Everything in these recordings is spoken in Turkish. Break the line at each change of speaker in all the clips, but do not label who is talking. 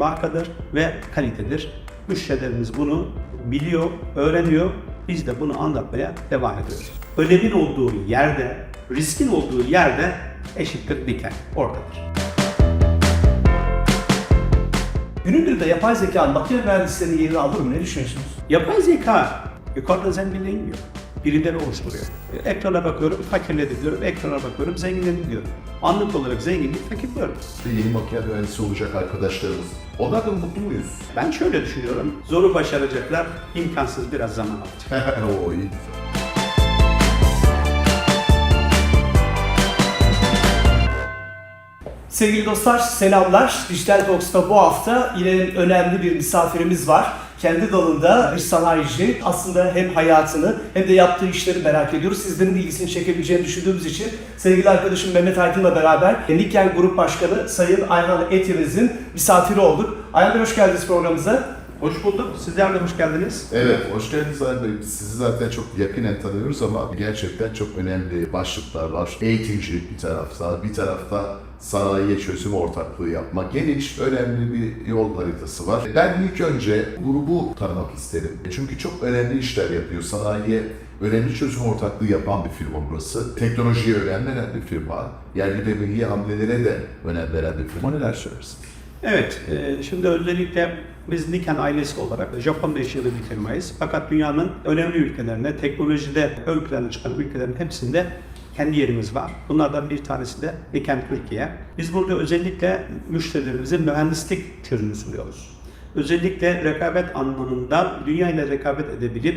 Markadır ve kalitedir. Müşterilerimiz bunu biliyor, öğreniyor. Biz de bunu anlatmaya devam ediyoruz. Önemin olduğu yerde, riskin olduğu yerde eşittir Niken. Oradadır.
Günün birinde yapay zeka makine mühendislerinin yerini alır mı? Ne düşünüyorsunuz?
Yapay zeka yukarıda zenginleşmiyor. Birileri oluşturuyor. Ekrana bakıyorum, fakirledim diyorum. Ekrana bakıyorum, zenginledim diyorum. Anlık olarak zenginlik fakirliyorum.
yeni makine mühendisi olacak arkadaşlarımız. Onlardan mutlu muyuz?
Ben şöyle düşünüyorum. Zoru başaracaklar, imkansız biraz zaman alacak.
o iyi.
Sevgili dostlar selamlar. Dijital Talks'ta bu hafta yine önemli bir misafirimiz var. Kendi dalında bir sanayici. Aslında hem hayatını hem de yaptığı işleri merak ediyoruz. Sizlerin ilgisini çekebileceğini düşündüğümüz için sevgili arkadaşım Mehmet Aydın'la beraber Nikel Grup Başkanı Sayın Ayhan Etirez'in misafiri olduk. Ayhan Bey hoş geldiniz programımıza.
Hoş bulduk. Sizler de hoş geldiniz.
Evet, hoş geldiniz Ayhan Bey. Sizi zaten çok yakinen tanıyoruz ama gerçekten çok önemli başlıklar var. Eğitimci bir tarafta, bir tarafta sanayiye çözüm ortaklığı yapmak. Geniş, önemli bir yol haritası var. Ben ilk önce grubu tanımak isterim. Çünkü çok önemli işler yapıyor. Sanayiye önemli çözüm ortaklığı yapan bir firma burası. Teknolojiye önem veren bir firma. Yerli ve milli hamlelere de önem veren bir firma. Neler söylersiniz?
Evet, e, şimdi özellikle biz Niken ailesi olarak Japon bir firmayız. Fakat dünyanın önemli ülkelerinde, teknolojide ön plana çıkan ülkelerin hepsinde kendi yerimiz var. Bunlardan bir tanesi de Niken Türkiye. Biz burada özellikle müşterilerimize mühendislik türünü sunuyoruz. Özellikle rekabet anlamında dünya ile rekabet edebilip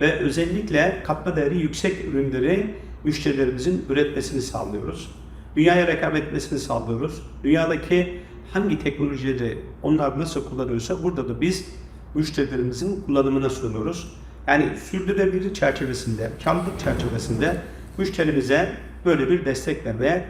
ve özellikle katma değeri yüksek ürünleri müşterilerimizin üretmesini sağlıyoruz. Dünyaya rekabet etmesini sağlıyoruz. Dünyadaki hangi teknolojileri onlar nasıl kullanıyorsa burada da biz müşterilerimizin kullanımına sunuyoruz. Yani sürdürülebilir çerçevesinde, karlılık çerçevesinde müşterimize böyle bir destek vermeye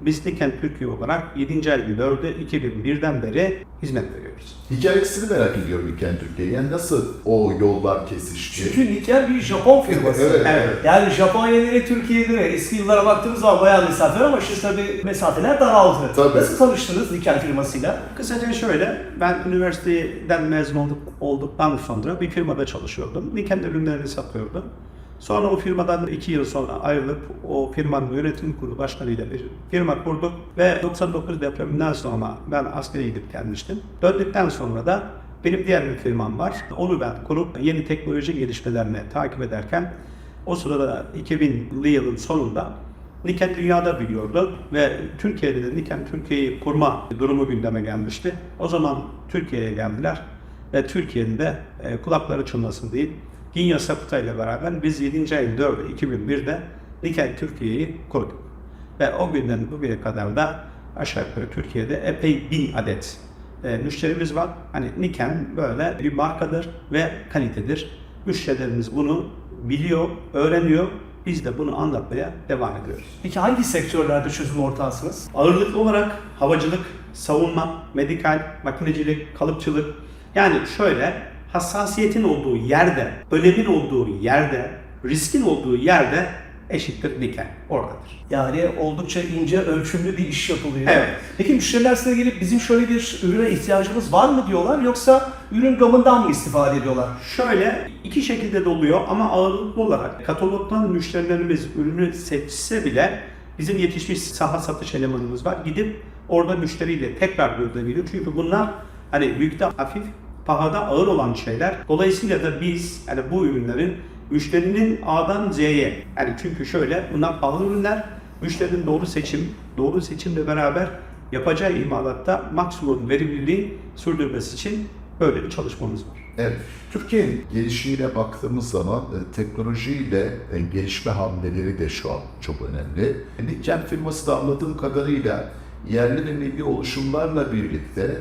biz Niken Türkiye olarak 7. ay 4'ü 2001'den beri hizmet veriyoruz.
Hikayesini merak ediyorum İlken Türkiye. Yani nasıl o yollar kesişti?
Çünkü Nikel bir Japon firması.
Evet.
Evet.
Yani Japonya Türkiye nereye? Eski yıllara baktığımız zaman bayağı mesafe var ama şimdi tabii mesafeler daraldı.
Tabii.
Nasıl tanıştınız Nikel firmasıyla?
Kısaca şöyle, ben üniversiteden mezun olduk, olduktan sonra bir firmada çalışıyordum. Niken ürünlerini satıyordum. Sonra o firmadan iki yıl sonra ayrılıp o firmanın yönetim kurulu başkanıyla bir firma kurduk ve 99 depreminden sonra ben askere gidip gelmiştim. Döndükten sonra da benim diğer bir firmam var. Onu ben kurup yeni teknoloji gelişmelerini takip ederken o sırada 2000'li yılın sonunda Niken dünyada biliyordu ve Türkiye'de de Niken Türkiye'yi kurma durumu gündeme gelmişti. O zaman Türkiye'ye geldiler ve Türkiye'nin de e, kulakları çınlasın değil. Ginya Saputa ile beraber biz 7. ayın 4'ü 2001'de Niken Türkiye'yi kurduk. Ve o günden bugüne kadar da aşağı yukarı Türkiye'de epey bin adet e, müşterimiz var. Hani Niken böyle bir markadır ve kalitedir. Müşterilerimiz bunu biliyor, öğreniyor. Biz de bunu anlatmaya devam ediyoruz.
Peki hangi sektörlerde çözüm ortağısınız?
Ağırlıklı olarak havacılık, savunma, medikal, makinecilik, kalıpçılık. Yani şöyle hassasiyetin olduğu yerde, önemin olduğu yerde, riskin olduğu yerde eşittir Niken. Oradadır.
Yani oldukça ince ölçümlü bir iş yapılıyor.
Evet.
Peki müşteriler size gelip bizim şöyle bir ürüne ihtiyacımız var mı diyorlar yoksa ürün gamından mı istifade ediyorlar?
Şöyle iki şekilde de oluyor ama ağırlıklı olarak katalogdan müşterilerimiz ürünü seçse bile bizim yetişmiş saha satış elemanımız var. Gidip orada müşteriyle tekrar görülebiliyor. Çünkü bunlar hani büyükte hafif, pahada ağır olan şeyler. Dolayısıyla da biz yani bu ürünlerin müşterinin A'dan Z'ye yani çünkü şöyle bunlar pahalı ürünler. Müşterinin doğru seçim, doğru seçimle beraber yapacağı imalatta maksimum verimliliği sürdürmesi için böyle bir çalışmamız var.
Evet, Türkiye'nin gelişimiyle baktığımız zaman e, teknolojiyle e, gelişme hamleleri de şu an çok önemli. Niken firması da anladığım kadarıyla yerli ve milli oluşumlarla birlikte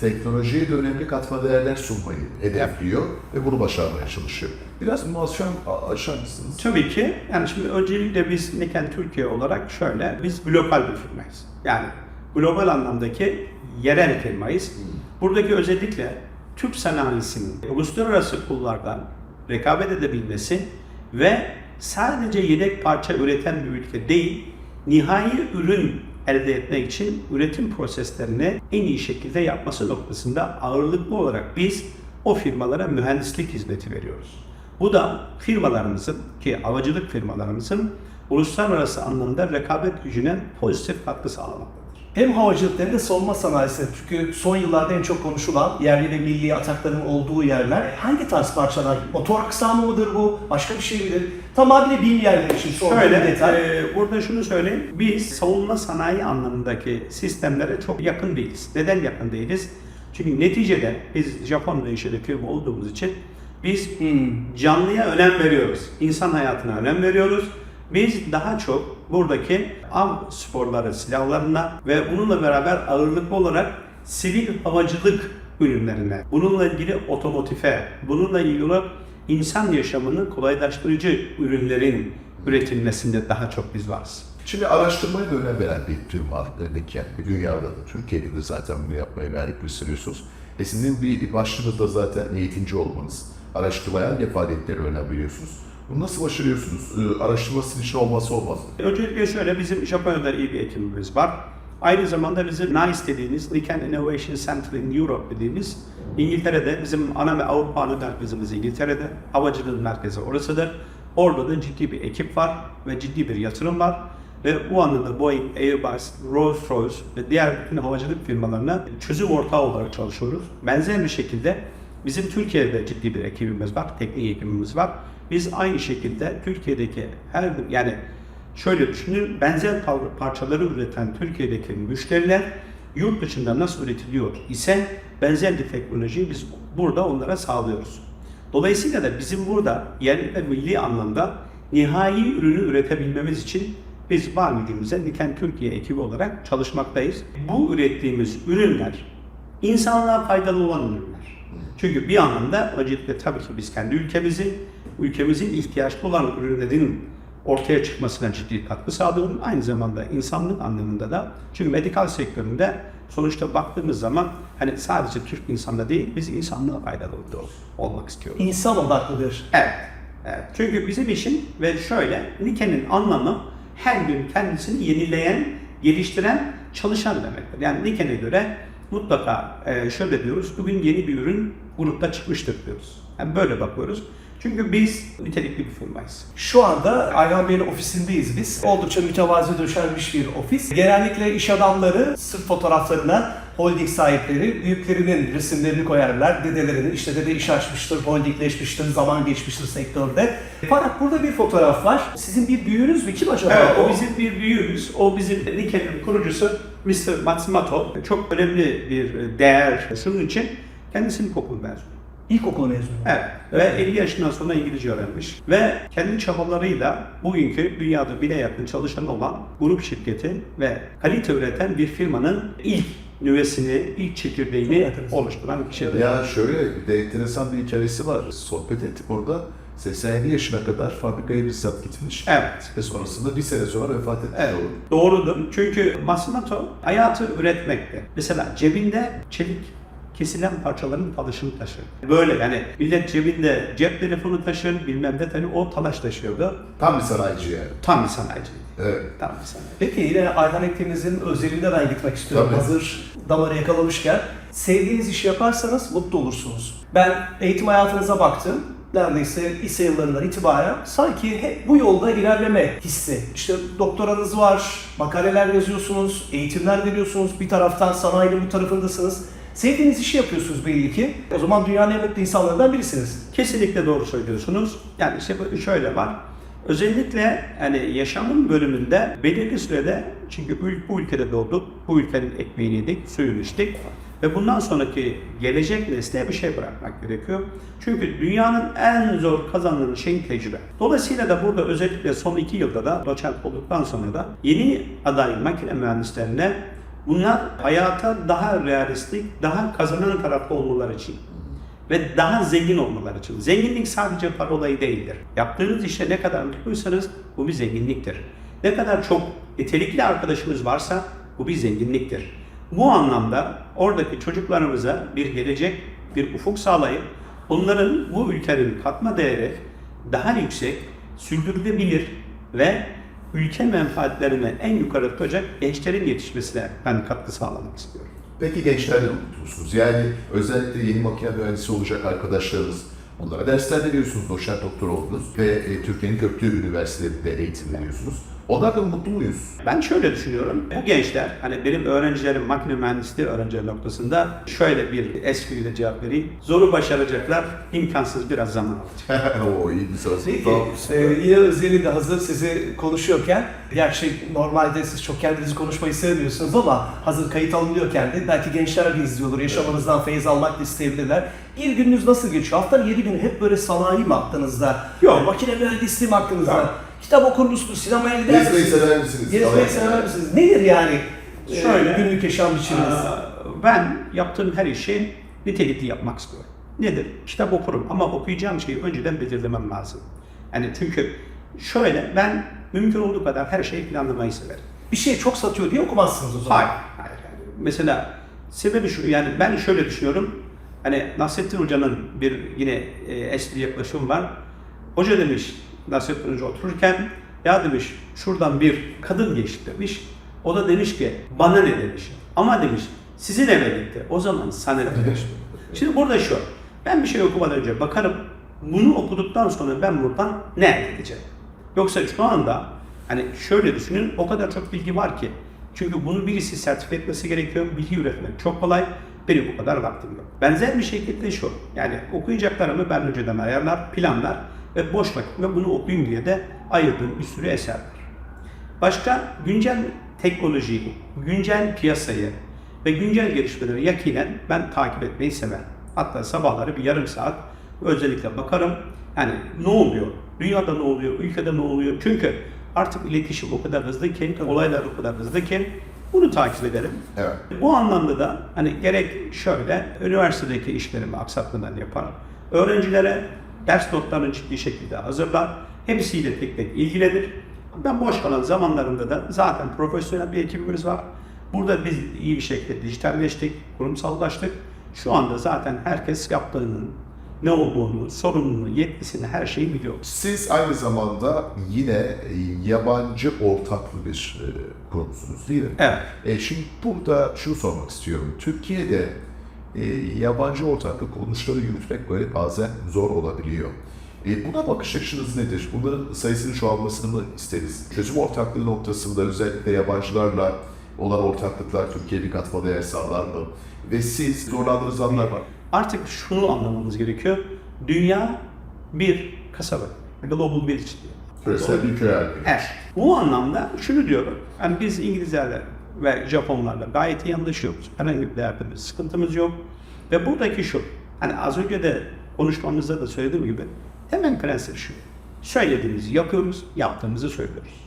teknolojiye de önemli katma değerler sunmayı hedefliyor ve bunu başarmaya çalışıyor. Biraz aşağı, aşağı mısınız?
Tabii ki. Yani şimdi öncelikle biz Niken Türkiye olarak şöyle, biz global bir firmayız. Yani global anlamdaki yerel firmayız. Buradaki özellikle Türk sanayisinin uluslararası kullardan rekabet edebilmesi ve sadece yedek parça üreten bir ülke değil, nihai ürün elde etmek için üretim proseslerini en iyi şekilde yapması noktasında ağırlıklı olarak biz o firmalara mühendislik hizmeti veriyoruz. Bu da firmalarımızın ki havacılık firmalarımızın uluslararası anlamda rekabet gücüne pozitif katkı sağlamaktadır.
Hem havacılık hem de savunma sanayisi. Çünkü son yıllarda en çok konuşulan yerli ve milli atakların olduğu yerler hangi tarz parçalar? Motor aksamı mıdır bu? Başka bir şey midir? Tamamıyla bilmeyenler için sorduğum
Şöyle,
detay.
e, burada şunu söyleyeyim. Biz savunma sanayi anlamındaki sistemlere çok yakın değiliz. Neden yakın değiliz? Çünkü neticede biz Japon menşeli firma olduğumuz için biz
Hmm.
canlıya önem veriyoruz. İnsan hayatına önem veriyoruz. Biz daha çok buradaki av sporları silahlarına ve bununla beraber ağırlıklı olarak sivil havacılık ürünlerine, bununla ilgili otomotife, bununla ilgili insan yaşamını kolaylaştırıcı ürünlerin üretilmesinde daha çok biz varız.
Şimdi araştırmaya da önem veren bir firma Niken. Dünyada da, Türkiye'de de zaten bunu yapmaya gayret gösteriyorsunuz. E sizin bir başlığınız da zaten eğitimci olmanız. Araştırmaya ne faaliyetlere önem veriyorsunuz. Bunu nasıl başarıyorsunuz? Ee, araştırma sizin için olmazsa olmaz.
Öncelikle şöyle bizim Japonya'da iyi bir ekibimiz var. Aynı zamanda bizim NICE dediğimiz Niken Innovation Center in Europe dediğimiz İngiltere'de bizim ana ve Avrupa ana merkezimiz İngiltere'de. Havacılığın merkezi orasıdır. Orada da ciddi bir ekip var ve ciddi bir yatırım var. Ve bu anlamda Boeing, Airbus, Rolls-Royce ve diğer bütün havacılık firmalarına çözüm ortağı olarak çalışıyoruz. Benzer bir şekilde Bizim Türkiye'de ciddi bir ekibimiz var, teknik ekibimiz var. Biz aynı şekilde Türkiye'deki her yani şöyle düşünün benzer par- parçaları üreten Türkiye'deki müşteriler yurt dışında nasıl üretiliyor ise benzer bir teknolojiyi biz burada onlara sağlıyoruz. Dolayısıyla da bizim burada yerli ve milli anlamda nihai ürünü üretebilmemiz için biz var gücümüze Niken Türkiye ekibi olarak çalışmaktayız. Bu ürettiğimiz ürünler insanlığa faydalı olan ürünler. Çünkü bir anlamda öncelikle tabii ki biz kendi ülkemizin, ülkemizin ihtiyaçlı olan ürünlerin ortaya çıkmasına ciddi katkı sağlıyoruz. Aynı zamanda insanlık anlamında da çünkü medikal sektöründe sonuçta baktığımız zaman hani sadece Türk insanla değil biz insanlığa faydalı olmak istiyoruz.
İnsan odaklıdır.
Evet. evet. Çünkü bizim için ve şöyle Nike'nin anlamı her gün kendisini yenileyen, geliştiren, çalışan demektir. Yani Nike'ne göre mutlaka şöyle diyoruz, bugün yeni bir ürün grupta çıkmıştır diyoruz. Yani böyle bakıyoruz. Çünkü biz nitelikli bir firmayız.
Şu anda Ayhan Bey'in ofisindeyiz biz. Oldukça mütevazi döşenmiş bir ofis. Genellikle iş adamları sırf fotoğraflarına holding sahipleri büyüklerinin resimlerini koyarlar. Dedelerinin işte dede iş açmıştır, holdingleşmiştir, zaman geçmiştir sektörde. Fakat burada bir fotoğraf var. Sizin bir büyüğünüz mü? Kim acaba?
Evet, o bizim bir büyüğümüz. O bizim Nike'nin kurucusu Mr. Matsumoto. Çok önemli bir değer. Şunun için kendisi ilkokul mezunu.
İlkokul mezunu.
Evet. Ve 50 yaşından sonra İngilizce öğrenmiş. Ve kendi çabalarıyla bugünkü dünyada bile yakın çalışan olan grup şirketi ve kalite üreten bir firmanın ilk nüvesini, ilk çekirdeğini
Evet.
oluşturan kişidir.
Ya şöyle bir de enteresan bir hikayesi var. Sohbet ettik orada. 87 yaşına kadar fabrikaya bizzat gitmiş.
Evet.
Ve sonrasında bir sene sonra vefat etmiş.
Evet,
Doğru.
doğrudur. Çünkü Matsumoto hayatı üretmekte. Mesela cebinde çelik kesilen parçaların talışını taşır. Böyle yani millet cebinde cep telefonu taşır, bilmem ne tabii o talaş taşıyordu.
Tam bir sanayici yani.
Tam bir sanayici.
Evet.
Tam bir sanayici.
Peki yine Ayhan Ekdeniz'in özelinde ben gitmek istiyorum.
Tabii.
Hazır damarı yakalamışken. Sevdiğiniz işi yaparsanız mutlu olursunuz. Ben eğitim hayatınıza baktım. Neredeyse lise yıllarından itibaren sanki hep bu yolda ilerleme hissi. İşte doktoranız var, makaleler yazıyorsunuz, eğitimler veriyorsunuz. Bir taraftan sanayinin bu tarafındasınız. Sevdiğiniz işi yapıyorsunuz belli ki. O zaman dünyanın en mutlu insanlarından birisiniz.
Kesinlikle doğru söylüyorsunuz. Yani işte şöyle var. Özellikle hani yaşamın bölümünde belirli sürede çünkü bu, bu ülkede doğduk, bu ülkenin ekmeğini yedik, suyunu içtik ve bundan sonraki gelecek nesle bir şey bırakmak gerekiyor. Çünkü dünyanın en zor kazanılan şeyin tecrübe. Dolayısıyla da burada özellikle son iki yılda da doçent olduktan sonra da yeni aday makine mühendislerine bunlar hayata daha realistik, daha kazanan tarafta olmaları için ve daha zengin olmaları için. Zenginlik sadece para olayı değildir. Yaptığınız işte ne kadar mutluysanız bu bir zenginliktir. Ne kadar çok nitelikli arkadaşınız varsa bu bir zenginliktir. Bu anlamda oradaki çocuklarımıza bir gelecek, bir ufuk sağlayıp onların bu ülkenin katma değeri daha yüksek, sürdürülebilir ve ülke menfaatlerini en yukarı tutacak gençlerin yetişmesine ben katkı sağlamak istiyorum.
Peki gençlerle musunuz? Yani özellikle yeni makine mühendisi olacak arkadaşlarınız onlara dersler veriyorsunuz, doçent doktor oldunuz ve e, Türkiye'nin köklü üniversitelerinde eğitim veriyorsunuz. Onlarla mutlu muyuz?
Ben şöyle düşünüyorum. Bu gençler, hani benim öğrencilerim makine mühendisliği öğrencileri noktasında şöyle bir espriyle cevap vereyim. Zoru başaracaklar, imkansız biraz zaman alacak.
o iyi bir söz.
Peki,
Tamam.
e, yine özellikle hazır sizi konuşuyorken, gerçi normalde siz çok kendinizi konuşmayı sevmiyorsunuz ama hazır kayıt alınıyorken de belki gençler de izliyordur, yaşamanızdan feyiz almak da isteyebilirler. Bir gününüz nasıl geçiyor? Haftanın yedi günü hep böyle sanayi mi aklınızda?
Yok.
Makine mühendisliği mi aklınızda?
Yok.
Kitap okur musunuz? Sinemaya gider
Gezmeyi
misiniz?
sever misiniz?
Gezmeyi sever misiniz? Nedir yani e,
Şöyle.
günlük yaşam biçiminiz?
Aa, Ben yaptığım her işi nitelikli yapmak istiyorum. Nedir? Kitap okurum ama okuyacağım şeyi önceden belirlemem lazım. Yani çünkü şöyle ben mümkün olduğu kadar her şeyi planlamayı severim.
Bir şey çok satıyor diye okumazsınız o zaman.
Hayır. hayır. Yani mesela sebebi şu yani ben şöyle düşünüyorum. Hani Nasrettin Hoca'nın bir yine e, espri yaklaşım var. Hoca demiş Nasrettin Hoca otururken ya demiş şuradan bir kadın geçti demiş. O da demiş ki bana ne demiş. Ama demiş sizin eve gitti. O zaman sana ne demiş. Şimdi burada şu. Ben bir şey okumadan önce bakarım. Bunu okuduktan sonra ben buradan ne elde edeceğim? Yoksa şu anda hani şöyle düşünün o kadar çok bilgi var ki. Çünkü bunu birisi sertifika etmesi gerekiyor. Bilgi üretmek çok kolay. Benim bu kadar vaktim yok. Benzer bir şekilde şu. Yani okuyacaklarımı ben önceden ayarlar, planlar ve boş vakitimde bunu okuyayım diye de ayırdığım bir sürü eser var. Başka güncel teknolojiyi, güncel piyasayı ve güncel gelişmeleri yakinen ben takip etmeyi severim. Hatta sabahları bir yarım saat özellikle bakarım. Yani ne oluyor? Dünyada ne oluyor? Ülkede ne oluyor? Çünkü artık iletişim o kadar hızlı ki, olaylar o kadar hızlı ki bunu takip ederim.
Evet.
Bu anlamda da hani gerek şöyle üniversitedeki işlerimi aksatmadan yaparım. Öğrencilere ders notlarını ciddi şekilde hazırlar. Hepsiyle tek tek ilgilenir. Ben boş kalan zamanlarımda da zaten profesyonel bir ekibimiz var. Burada biz iyi bir şekilde dijitalleştik, kurumsallaştık. Şu anda zaten herkes yaptığının ne olduğunu, sorumluluğunu, yetkisini, her şeyi biliyor.
Siz aynı zamanda yine yabancı ortaklı bir e, kurumsunuz değil mi?
Evet.
E, şimdi burada şunu sormak istiyorum. Türkiye'de e, yabancı ortaklık kuruluşları yürütmek böyle bazen zor olabiliyor. E, buna bakış açınız nedir? Bunların sayısının çoğalmasını mı isteriz? Çözüm ortaklığı noktasında özellikle yabancılarla olan ortaklıklar Türkiye bir katma değer sağlar mı? Ve siz zorlandığınız anlar var.
Artık şunu anlamamız gerekiyor. Dünya bir kasaba. Global village diyor.
Küresel bir köy.
Evet. Bu anlamda şunu diyorum. Yani biz İngilizlerle ve Japonlarla gayet iyi anlaşıyoruz. Herhangi bir derdimiz, sıkıntımız yok. Ve buradaki şu. Hani az önce de konuşmamızda da söylediğim gibi hemen prensip şu. Söylediğimizi yapıyoruz, yaptığımızı söylüyoruz.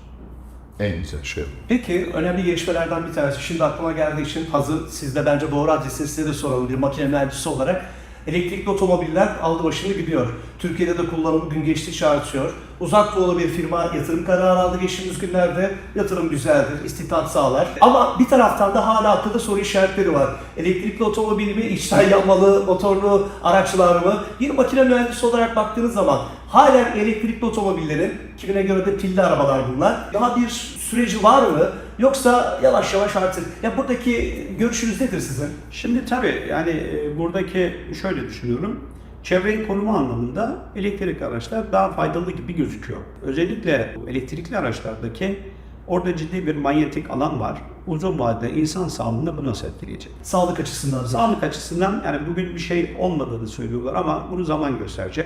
En güzel şey.
Peki önemli gelişmelerden bir tanesi şimdi aklıma geldiği için hazır sizde bence doğru adresi size de soralım bir makine mühendisi olarak. Elektrikli otomobiller aldı başını gidiyor. Türkiye'de de kullanımı gün geçtikçe artıyor. Uzak doğulu bir firma yatırım kararı aldı geçtiğimiz günlerde. Yatırım güzeldir, istihdam sağlar. Ama bir taraftan da hala akılda soru işaretleri var. Elektrikli otomobil mi, içten yanmalı, motorlu araçlar mı? Bir makine mühendisi olarak baktığınız zaman halen elektrikli otomobillerin, kimine göre de pilli arabalar bunlar. Daha bir süreci var mı? Yoksa yavaş yavaş artık. Ya buradaki görüşünüz nedir sizin?
Şimdi tabii yani e, buradaki şöyle düşünüyorum. Çevreyi koruma anlamında elektrikli araçlar daha faydalı gibi gözüküyor. Özellikle elektrikli araçlardaki orada ciddi bir manyetik alan var. Uzun vadede insan sağlığını bu nasıl etkileyecek?
Sağlık açısından.
Sağlık açısından yani bugün bir şey olmadığını söylüyorlar ama bunu zaman gösterecek.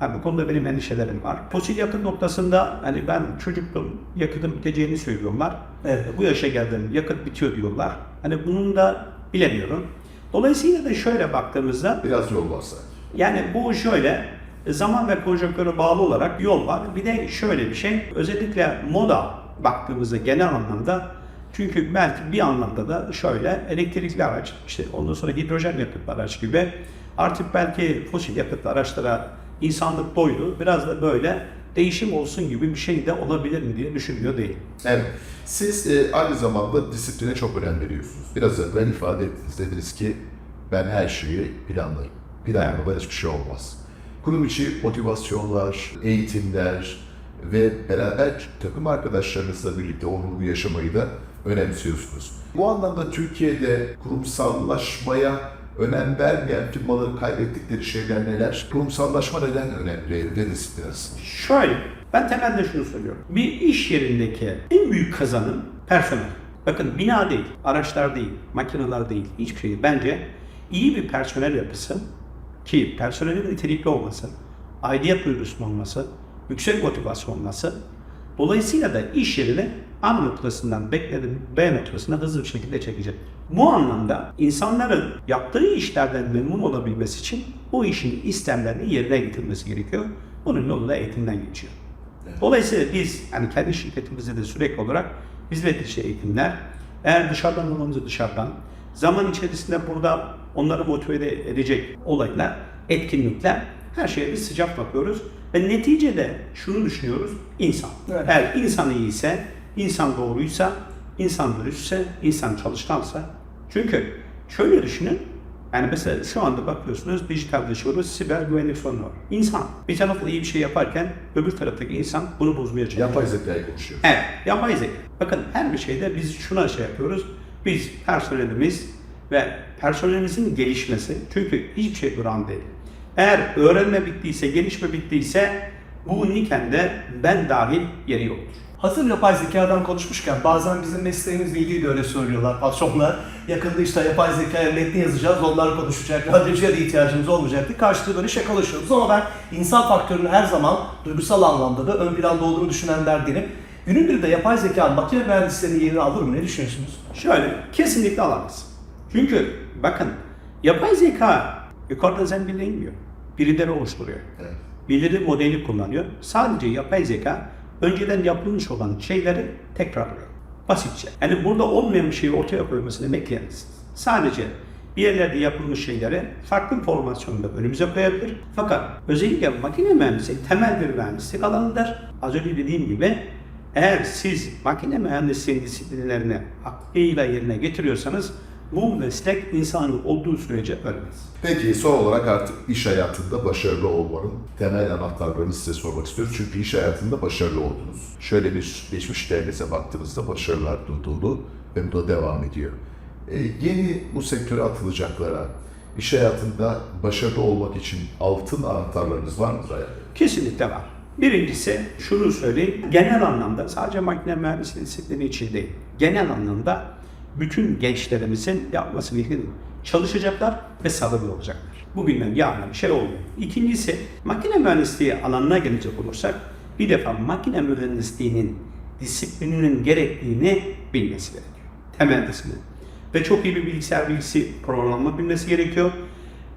Yani bu konuda benim endişelerim var. Fosil yakıt noktasında hani ben çocukluğum yakıtın biteceğini söylüyorlar.
Evet.
Bu yaşa geldim yakıt bitiyor diyorlar. Hani bunun da bilemiyorum. Dolayısıyla da şöyle baktığımızda
Biraz yol var sanki.
yani bu şöyle zaman ve konjonktüre bağlı olarak yol var. Bir de şöyle bir şey özellikle moda baktığımızda genel anlamda çünkü belki bir anlamda da şöyle elektrikli araç işte ondan sonra hidrojen yakıtlı araç gibi artık belki fosil yakıtlı araçlara insanlık doydu. Biraz da böyle değişim olsun gibi bir şey de olabilir mi diye düşünmüyor değil.
Evet. Siz e, aynı zamanda disipline çok önem veriyorsunuz. Biraz evvel ifade ettiniz. Dediniz ki ben her şeyi planlarım. Planlamadan hiçbir şey olmaz. Kurum içi motivasyonlar, eğitimler, ve beraber takım arkadaşlarınızla birlikte o ruhu yaşamayı da önemsiyorsunuz. Bu anlamda Türkiye'de kurumsallaşmaya önem vermeyen firmaların kaybettikleri şeyler neler? Kurumsallaşma neden önemli? Deniz biraz.
Şöyle, ben temelde şunu söylüyorum. Bir iş yerindeki en büyük kazanım personel. Bakın bina değil, araçlar değil, makineler değil, hiçbir şey değil. Bence iyi bir personel yapısı ki personelin nitelikli olması, aidiyet duygusunun olması, yüksek motivasyon olması, dolayısıyla da iş yerini A noktasından bekledim B noktasına hızlı bir şekilde çekecek. Bu anlamda insanların yaptığı işlerden memnun olabilmesi için o işin istemlerini yerine getirmesi gerekiyor. Bunun yolu da eğitimden geçiyor. Dolayısıyla biz yani kendi şirketimizde de sürekli olarak hizmet dışı eğitimler, eğer dışarıdan olmamızı dışarıdan, zaman içerisinde burada onları motive edecek olaylar, etkinlikler, her şeye biz sıcak bakıyoruz. Ve neticede şunu düşünüyoruz, insan.
Evet.
Eğer insan iyiyse, insan doğruysa, insan dürüstse, insan çalışkansa. Çünkü şöyle düşünün, yani mesela şu anda bakıyorsunuz dijitalleşiyoruz, siber güvenlik sorunu var. İnsan bir tarafta iyi bir şey yaparken öbür taraftaki insan bunu bozmaya çalışıyor.
Yapay zekayı konuşuyor.
Evet, yapay zeka. Bakın her bir şeyde biz şuna şey yapıyoruz. Biz personelimiz ve personelimizin gelişmesi. Çünkü hiçbir şey duran değil. Eğer öğrenme bittiyse, gelişme bittiyse bu Niken'de ben dahil yeri yoktur.
Hazır yapay zekadan konuşmuşken bazen bizim mesleğimizle ilgili de öyle söylüyorlar patronlar. Yakında işte yapay zekaya metni yazacağız, onlar konuşacak, radyocuya da ihtiyacımız olmayacaktı. Karşılığı böyle şakalaşıyoruz ama ben insan faktörünün her zaman duygusal anlamda da ön planda olduğunu düşünenlerdenim. Günün birinde yapay zeka makine mühendislerinin yerini alır mı? Ne düşünüyorsunuz?
Şöyle, kesinlikle alamaz. Çünkü bakın, yapay zeka yukarıda zembille inmiyor. Birileri oluşturuyor.
Evet.
Birileri modeli kullanıyor. Sadece yapay zeka önceden yapılmış olan şeyleri tekrarlıyor. Basitçe. Yani burada olmayan bir şeyi ortaya koymasını bekleyemeyiz. Sadece bir yerlerde yapılmış şeyleri farklı formasyonda önümüze koyabilir. Fakat özellikle makine mühendisliği temel bir mühendislik alanıdır. Az önce dediğim gibi eğer siz makine mühendisliği disiplinlerini hakkıyla yerine getiriyorsanız bu meslek insanın olduğu sürece ölmez.
Peki son olarak artık iş hayatında başarılı olmanın temel anahtarlarını size sormak istiyoruz. Çünkü iş hayatında başarılı oldunuz. Şöyle bir geçmiş değerinize baktığınızda başarılar dolu ve bu da devam ediyor. E, yeni bu sektöre atılacaklara, iş hayatında başarılı olmak için altın anahtarlarınız var mıdır hayatım?
Kesinlikle var. Birincisi şunu söyleyeyim. Genel anlamda sadece makine mühendisliği disiplini için değil. Genel anlamda bütün gençlerimizin yapması gereken çalışacaklar ve sabırlı olacaklar. Bugünden yarına bir şey olmuyor. İkincisi makine mühendisliği alanına gelecek olursak bir defa makine mühendisliğinin disiplininin gerektiğini bilmesi gerekiyor. Temel disiplin. Ve çok iyi bir bilgisayar bilgisi programlama bilmesi gerekiyor.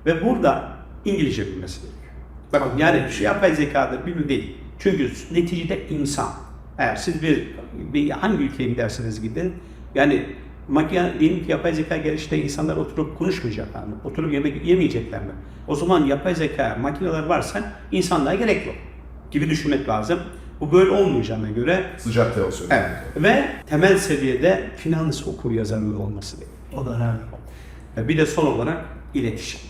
Ve burada İngilizce bilmesi gerekiyor. Bakın yani şu yapay zekadır bilmi değil. Çünkü neticede insan. Eğer siz bir, bir hangi ülkeye giderseniz gidin yani makine diyelim ki yapay zeka gelişte insanlar oturup konuşmayacaklar mı? Oturup yemek yemeyecekler mi? O zaman yapay zeka makineler varsa insanlığa gerek yok gibi düşünmek lazım. Bu böyle olmayacağına göre
Sıcak temas söylüyorum.
evet. ve temel seviyede finans okur yazarlığı olması gerekiyor.
O da önemli.
Ve Bir de son olarak iletişim.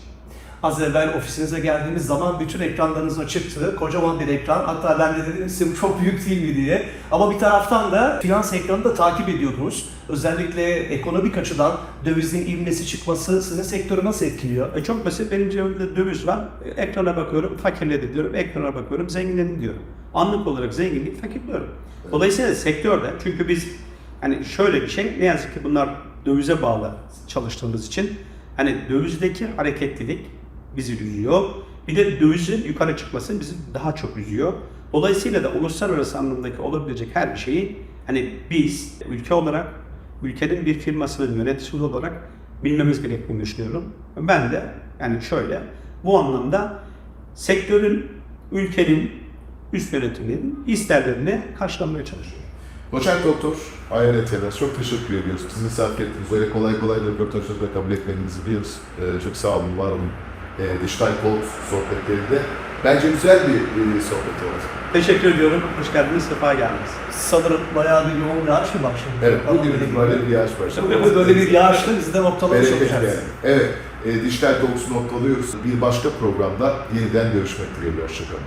Az evvel ofisinize geldiğimiz zaman bütün ekranlarınız açıktı. Kocaman bir ekran. Hatta ben de dedim size bu çok büyük değil mi diye. Ama bir taraftan da finans ekranını da takip ediyordunuz. Özellikle ekonomik açıdan dövizin ivmesi çıkması sizin sektörü nasıl etkiliyor?
E çok basit benim cebimde döviz var. Ekrana bakıyorum fakirledi diyorum. Ekrana bakıyorum zenginledim diyorum. Anlık olarak zenginlik fakir diyorum. Dolayısıyla sektörde çünkü biz hani şöyle bir şey ne yazık ki bunlar dövize bağlı çalıştığımız için hani dövizdeki hareketlilik bizi üzüyor. Bir de dövizin yukarı çıkması bizi daha çok üzüyor. Dolayısıyla da uluslararası anlamdaki olabilecek her şeyi hani biz ülke olarak ülkenin bir firmasının yöneticisi olarak bilmemiz gerektiğini düşünüyorum. Ben de yani şöyle bu anlamda sektörün, ülkenin, üst yönetiminin isterlerini karşılamaya çalışıyorum.
Doçent Doktor Ayret Yener çok teşekkür ediyoruz. Sizi misafir ettiniz. Böyle kolay kolay röportajları kabul etmenizi biliyoruz. Ee, çok sağ olun, var olun. Ee, Dijital Kod sohbetlerinde. Bence güzel bir, bir sohbet oldu.
Teşekkür ediyorum. Hoş geldiniz, sefa geldiniz.
Sanırım bayağı bir yoğun yağış mı başladı?
Evet, bugün itibariyle bir yağış başladı.
Bu böyle bir yağışla biz de noktalamış olacağız.
yani. Evet, e, Dijital Talks'u noktalıyoruz. Bir başka programda yeniden görüşmek dileğiyle. Hoşçakalın.